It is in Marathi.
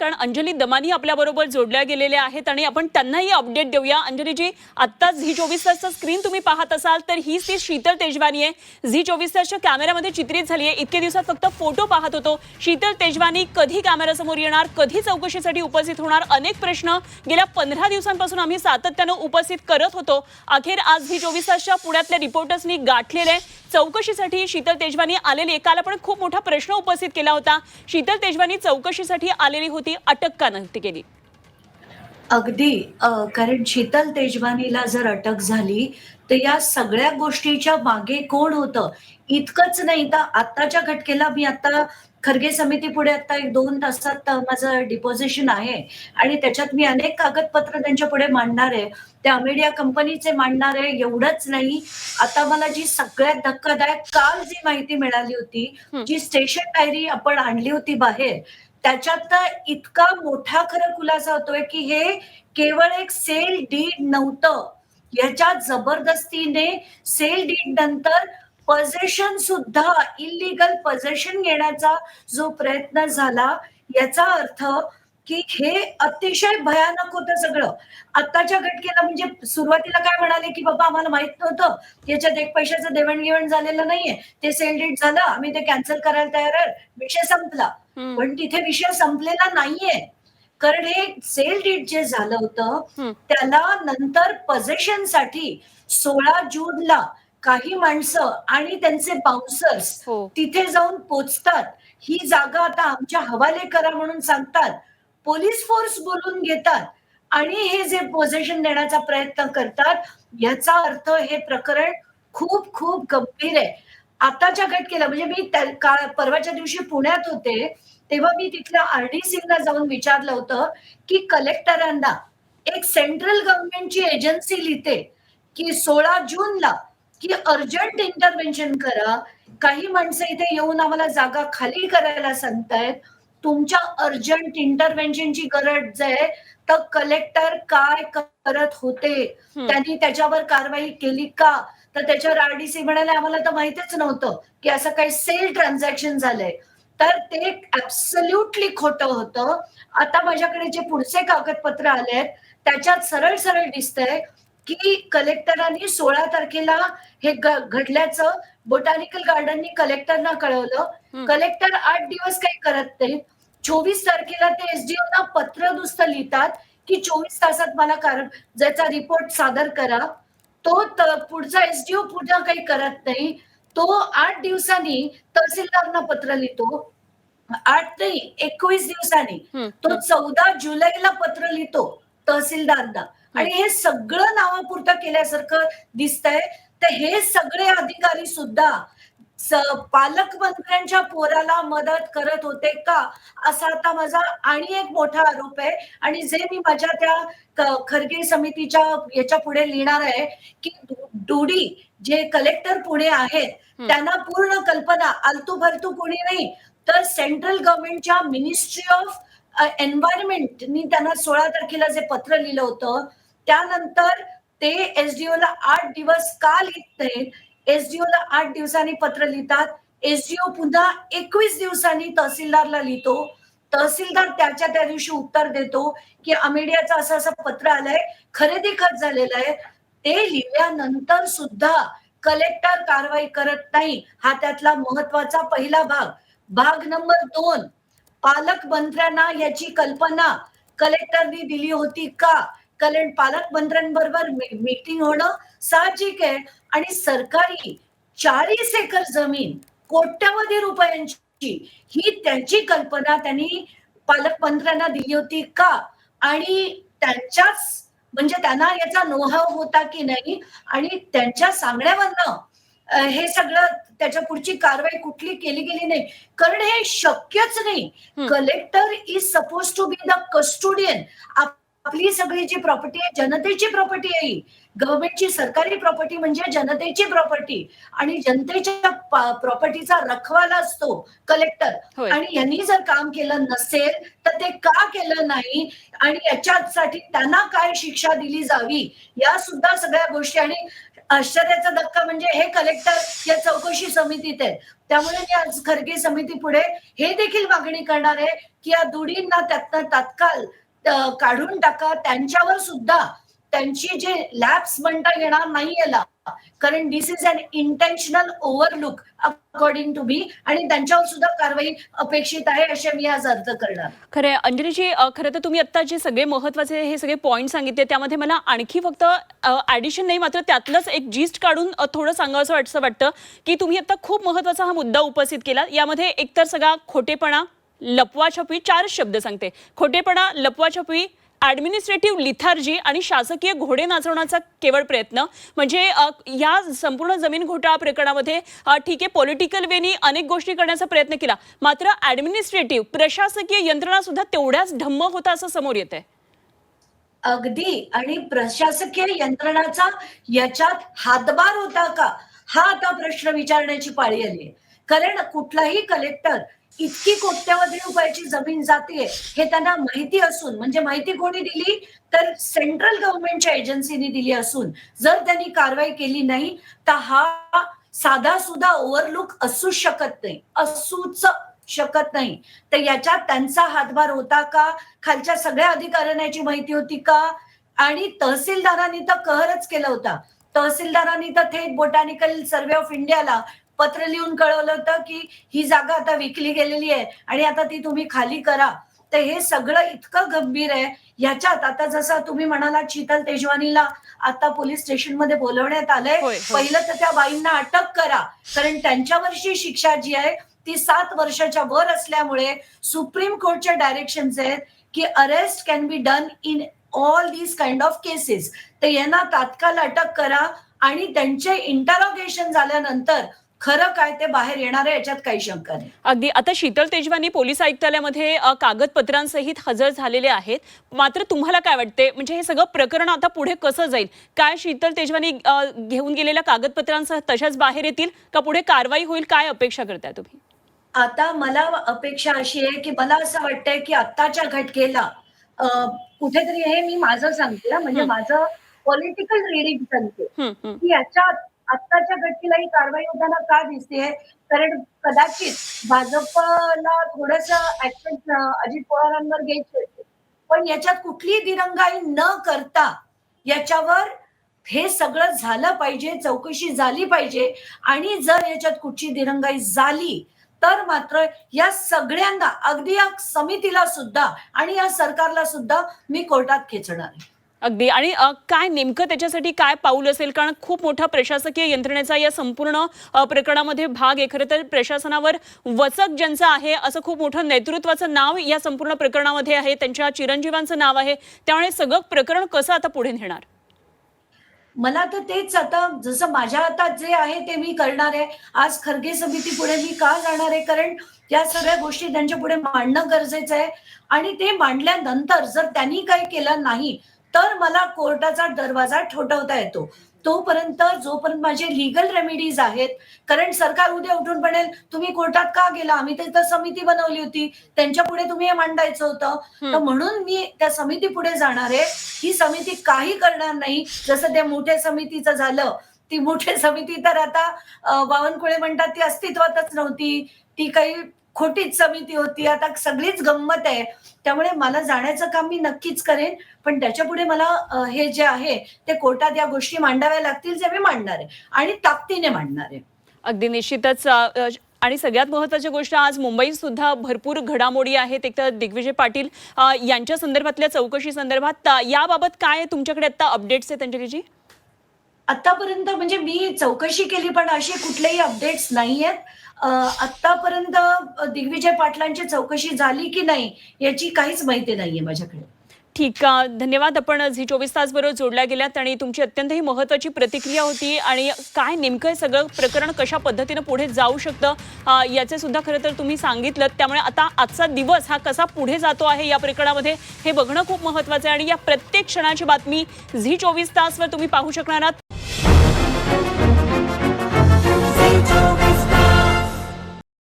कारण अंजली दमानी आपल्याबरोबर जोडल्या गेलेल्या आहेत आणि आपण त्यांनाही अपडेट देऊया. अंजलीजी आत्ताच झी चोवीस तासचा स्क्रीन तुम्ही पाहत असाल तर ही ती शीतल तेजवानी आहे. झी चोवीस तासच्या कॅमेऱ्यामध्ये चित्रित झाली आहे. इतके दिवसात फक्त फोटो पाहत होतो. शीतल तेजवानी कधी कॅमेऱ्यासमोर येणार कधी चौकशीसाठी उपस्थित होणार अनेक प्रश्न गेल्या पंधरा दिवसांपासून आम्ही सातत्यानं उपस्थित करत होतो. अखेर आज झी चोवीस तासच्या पुण्यातल्या रिपोर्टर्सनी गाठलेले चौकशीसाठी शीतल तेजवानी आलेली काल आपण खूप मोठा प्रश्न उपस्थित केला होता. शीतल तेजवानी चौकशीसाठी आलेली होती. अटक का नव्हती केली? अगदी कारण शीतल तेजवानीला जर अटक झाली तर या सगळ्या गोष्टीच्या मागे कोण होतं? इतकंच नाही तर आत्ताच्या घटकेला मी आता खरगे समिती पुढे आता एक दोन तासात माझं डिपॉझिशन आहे. आणि त्याच्यात मी अनेक कागदपत्र त्यांच्या पुढे मांडणार आहे. त्या मीडिया कंपनीचे मांडणार आहे एवढंच नाही. आता मला जी सगळ्यात धक्कादायक काल जी माहिती मिळाली होती. जी स्टेशन डायरी आपण आणली होती बाहेर त्याच्यात तर इतका मोठा खरं खुलासा होतोय की हे केवळ एक सेल डीड नव्हतं. याच्यात जबरदस्तीने सेल डीड नंतर पजेशन सुद्धा इलिगल पजेशन घेण्याचा जो प्रयत्न झाला याचा अर्थ की हे अतिशय भयानक होतं सगळं. आत्ताच्या घटकेला म्हणजे सुरुवातीला काय म्हणाले की बाबा आम्हाला माहीत नव्हतं. याच्यात एक पैशाचं देवाणघेवाण झालेलं नाहीये. ते सेल डीड झालं आम्ही ते कॅन्सल करायला तयार. आहे विषय संपला. पण तिथे विषय संपलेला नाहीये. कारण हे सेल डीड जे झालं होतं. त्याला नंतर possession साठी सोळा जूनला काही माणसं आणि त्यांचे बाउन्सर्स हो. तिथे जाऊन पोचतात. ही जागा आता आमच्या हवाले करा म्हणून सांगतात. पोलीस फोर्स बोलून घेतात आणि हे जे पोझिशन देण्याचा प्रयत्न करतात याचा अर्थ हे प्रकरण खूप खूप गंभीर आहे. आताच्या घटकेला म्हणजे मी परवाच्या दिवशी पुण्यात होते तेव्हा मी तिथल्या आरडीसीना जाऊन विचारलं होतं की कलेक्टरांना एक सेंट्रल गव्हर्नमेंटची एजन्सी लिहिते की सोळा जूनला की अर्जंट इंटरव्हेन्शन करा. काही माणसं इथे येऊन आम्हाला जागा खाली करायला सांगतायत. तुमच्या अर्जंट इंटरव्हेन्शनची गरज आहे तर कलेक्टर काय करत होते. त्यांनी त्याच्यावर कारवाई केली का? तर त्याच्यावर आरडीसी म्हणाले आम्हाला तर माहितीच नव्हतं की असं काही सेल ट्रान्झॅक्शन झालंय. तर ते ऍब्सल्युटली खोटं होतं. आता माझ्याकडे जे पुढचे कागदपत्र आले आहेत त्याच्यात सरळ सरळ दिसतंय की कलेक्टरांनी सोळा तारखेला हे घडल्याचं बोटॅनिकल गार्डननी कलेक्टरना कळवलं. कलेक्टर आठ दिवस काही करत नाहीत. चोवीस तारखेला ते एसडीओ ना पत्र नुसतं लिहितात की चोवीस तासात मला कारण ज्याचा रिपोर्ट सादर करा. तो पुढचा एसडीओ पुन्हा काही करत नाही. तो आठ दिवसांनी तहसीलदारांना पत्र लिहितो. आठ नाही एकवीस दिवसांनी. तो चौदा जुलैला पत्र लिहितो तहसीलदारांना. आणि हे सगळं नावापुरतं केल्यासारखं दिसतंय. तर हे सगळे अधिकारी सुद्धा पालकमंत्र्यांच्या पोराला मदत करत होते का? असा आता माझा आणि एक मोठा आरोप आहे. आणि जे मी माझ्या त्या खरगे समितीच्या याच्यापुढे लिहिणार आहे की डुडी जे कलेक्टर पुणे आहेत. त्यांना पूर्ण कल्पना आलतू फालतू कोणी नाही. तर सेंट्रल गव्हर्नमेंटच्या मिनिस्ट्री ऑफ एन्व्हायरमेंटनी त्यांना सोळा तारखेला जे पत्र लिहिलं होतं त्यानंतर ते एसडीओ ला आठ दिवस का लिहित नाहीत? एसडीओला आठ दिवसांनी पत्र लिहितात. एसडीओ पुन्हा एकवीस दिवसांनी तहसीलदारला लिहितो. तहसीलदार त्याच्या त्या दिवशी उत्तर देतो की अमेडियाचं असं असं पत्र आलंय खरेदी खत झालेलं आहे. ते लिहिल्यानंतर सुद्धा कलेक्टर कारवाई करत नाही. हा त्यातला महत्त्वाचा पहिला भाग. भाग नंबर दोन पालकमंत्र्यांना याची कल्पना कलेक्टरनी दिली होती का? कारण पालकमंत्र्यांबरोबर मीटिंग होणं साहजिक आहे. आणि सरकारी चाळीस एकर जमीन कोट्यवधी रुपयांची ही त्यांची कल्पना त्यांनी पालकमंत्र्यांना दिली होती का? आणि त्यांच्याच म्हणजे त्यांना याचा नोहाव होता की नाही? आणि त्यांच्या सांगण्यावरनं हे सगळं त्याच्या पुढची कारवाई कुठली केली गेली नाही? कारण हे शक्यच नाही. Collector is suppose to be the custodian आपली सगळी जी प्रॉपर्टी आहे जनतेची प्रॉपर्टी आहे ही. गव्हर्नमेंटची सरकारी प्रॉपर्टी म्हणजे जनतेची प्रॉपर्टी आणि जनतेच्या प्रॉपर्टीचा रखवाला असतो कलेक्टर आणि यांनी जर काम केलं नसेल तर ते का केलं नाही? आणि याच्यासाठी त्यांना काय शिक्षा दिली जावी? या सुद्धा सगळ्या गोष्टी. आणि आश्चर्याचा धक्का म्हणजे हे कलेक्टर या चौकशी समितीत आहेत. त्यामुळे मी आज खरगे समिती पुढे हे देखील मागणी करणार आहे की या दुडींना त्यातनं तात्काळ काढून टाका. त्यांच्यावर सुद्धा त्यांची जे लॅब्स म्हणता येणार नाही याला कारण this is unintentional overlook according to me आणि त्यांच्यावर सुद्धा कारवाई अपेक्षित आहे असे मी आज अर्ज करणार. खरं अंजलीजी खरं तर तुम्ही आता जे सगळे महत्त्वाचे हे सगळे पॉईंट सांगितले त्यामध्ये मला आणखी फक्त ऍडिशन नाही मात्र त्यातलंच एक जिस्ट काढून थोडं सांगावं असं वाटतं की तुम्ही आता खूप महत्त्वाचा हा मुद्दा उपस्थित केला यामध्ये एकतर सगळा खोटेपणा लपवाछपी चारच शब्द सांगते. खोटेपणा लपवाछपी ॲडमिनिस्ट्रेटिव्ह लिथार्जी आणि शासकीय घोडे नाचवण्याचा केवळ प्रयत्न. म्हणजे या संपूर्ण जमीन घोटाळा प्रकरणामध्ये ठीक आहे पॉलिटिकल वेनी अनेक गोष्टी करण्याचा प्रयत्न केला. मात्र ॲडमिनिस्ट्रेटिव्ह प्रशासकीय यंत्रणा सुद्धा तेवढ्याच ढम्म होता असं समोर येत आहे अगदी. आणि प्रशासकीय यंत्रणाचा याच्यात हातभार होता का? हा आता प्रश्न विचारण्याची पाळी आली कारण कुठलाही कलेक्टर इतकी कोट्यवधी रुपयाची जमीन जाते हे त्यांना माहिती असून म्हणजे माहिती कोणी दिली? तर सेंट्रल गव्हर्नमेंटच्या एजन्सीनी दिली असून. जर त्यांनी कारवाई केली नाही तर हा साधा सुद्धा ओव्हरलुक असू शकत नाही. असूच शकत नाही. तर याच्यात त्यांचा हातभार होता का? खालच्या सगळ्या अधिकाऱ्यांना याची माहिती होती का? आणि तहसीलदारांनी तर कहरच केला होता. तहसीलदारांनी तर थेट बोटॅनिकल सर्वे ऑफ इंडियाला पत्र लिहून कळवलं होतं की ही जागा आता विकली गेलेली आहे आणि आता ती तुम्ही खाली करा. तर हे सगळं इतकं गंभीर आहे. याच्यात आता जसं तुम्ही म्हणाला शीतल तेजवानीला आता पोलीस स्टेशनमध्ये बोलवण्यात आलंय. पहिलं तर त्या बाईंना अटक करा. कारण त्यांच्यावरची शिक्षा जी आहे ती सात वर्षाच्या वर असल्यामुळे सुप्रीम कोर्टच्या डायरेक्शन आहेत की arrest can be done in all these kind of cases. तर यांना तात्काळ अटक करा आणि त्यांचे इंटरोगेशन झाल्यानंतर खरं काय ते बाहेर येणार आहे याच्यात काही शंका नाही. अगदी. आता शीतल तेजवानी पोलीस आयुक्तालयामध्ये कागदपत्रांसहित हजर झालेले आहेत. मात्र तुम्हाला काय वाटते म्हणजे हे सगळं प्रकरण आता पुढे कसं जाईल? काय शीतल तेजवानी घेऊन गेलेल्या कागदपत्रांसह तशाच बाहेर येतील? का पुढे कारवाई होईल? काय अपेक्षा करताय तुम्ही? आता मला अपेक्षा अशी आहे की मला असं वाटतंय की आत्ताच्या घटकेला कुठेतरी हे मी माझं सांगते म्हणजे. माझं पॉलिटिकल रिडिंग सांगते. की याच्यात आत्ताच्या घटनेला ही कारवाई होताना का दिसते? कारण कदाचित भाजपला थोडस ऍक्शन अजित पवारांवर घ्यायची होते. पण याच्यात कुठलीही दिरंगाई न करता याच्यावर हे सगळं झालं पाहिजे चौकशी झाली पाहिजे. आणि जर याच्यात कुठची दिरंगाई झाली तर मात्र या सगळ्यांना अगदी या समितीला सुद्धा आणि या सरकारला सुद्धा मी कोर्टात खेचणार आहे. अगदी. आणि काय नेमकं त्याच्यासाठी काय पाऊल असेल? कारण खूप मोठा प्रशासकीय यंत्रणेचा या संपूर्ण प्रकरणामध्ये भाग आहे. खरं तर प्रशासनावर वचक ज्यांचं आहे असं खूप मोठं नेतृत्वाचं नाव या संपूर्ण प्रकरणामध्ये आहे. त्यांच्या चिरंजीवांचं नाव आहे. त्यामुळे सगळं प्रकरण कसं आता पुढे नेणार? मला तर तेच आता जसं माझ्या हातात जे आहे ते मी करणार आहे. आज खरगे समिती पुढे मी का जाणार आहे? कारण या सगळ्या गोष्टी त्यांच्या पुढे मांडणं गरजेचं आहे. आणि ते मांडल्यानंतर जर त्यांनी काही केलं नाही तर मला कोर्टाचा दरवाजा ठोठवता येतो. तोपर्यंत जोपर्यंत माझे लिगल रेमेडीज आहेत कारण सरकार उद्या उठून म्हणेल तुम्ही कोर्टात का गेला? आम्ही तर समिती बनवली होती. त्यांच्या पुढे तुम्ही हे मांडायचं होतं. तर. म्हणून मी त्या समिती पुढे जाणार आहे. ही समिती काही करणार नाही. जसं त्या मोठ्या समितीचं झालं. ती मोठ्या समिती तर आता बावनकुळे म्हणतात ती अस्तित्वातच नव्हती. ती काही खोटीच समिती होती. आता सगळीच गंमत आहे. त्यामुळे मला जाण्याचं काम मी नक्कीच करेन. पण त्याच्या पुढे मला हे जे आहे ते कोर्टात या गोष्टी मांडाव्या लागतील जे मी मांडणार आहे. आणि ताकदीने मांडणार आहे. अगदी निश्चितच आणि सगळ्यात महत्वाची गोष्ट आज मुंबईत सुद्धा भरपूर घडामोडी आहेत. एक तर दिग्विजय पाटील यांच्या संदर्भातल्या चौकशी संदर्भात याबाबत काय तुमच्याकडे आता अपडेट्स आहेत अंजलीजी? आतापर्यंत म्हणजे मी चौकशी केली पण असे कुठलेही अपडेट्स नाही आहेत आतापर्यंत दिग्विजय पाटलांची चौकशी झाली की नाही याची काहीच माहिती नाहीये माझ्याकडे. ठीक धन्यवाद. आपण झी चोवीस तास बरोबर जोडल्या गेल्यात आणि तुमची अत्यंत ही महत्वाची प्रतिक्रिया होती आणि काय नेमकं हे सगळं प्रकरण कशा पद्धतीनं पुढे जाऊ शकतं याचे सुद्धा खरं तर तुम्ही सांगितलं. त्यामुळे आता आजचा दिवस हा कसा पुढे जातो आहे या प्रकरणामध्ये हे बघणं खूप महत्वाचं आहे आणि या प्रत्येक क्षणाची बातमी झी चोवीस तासवर तुम्ही पाहू शकणार आहात.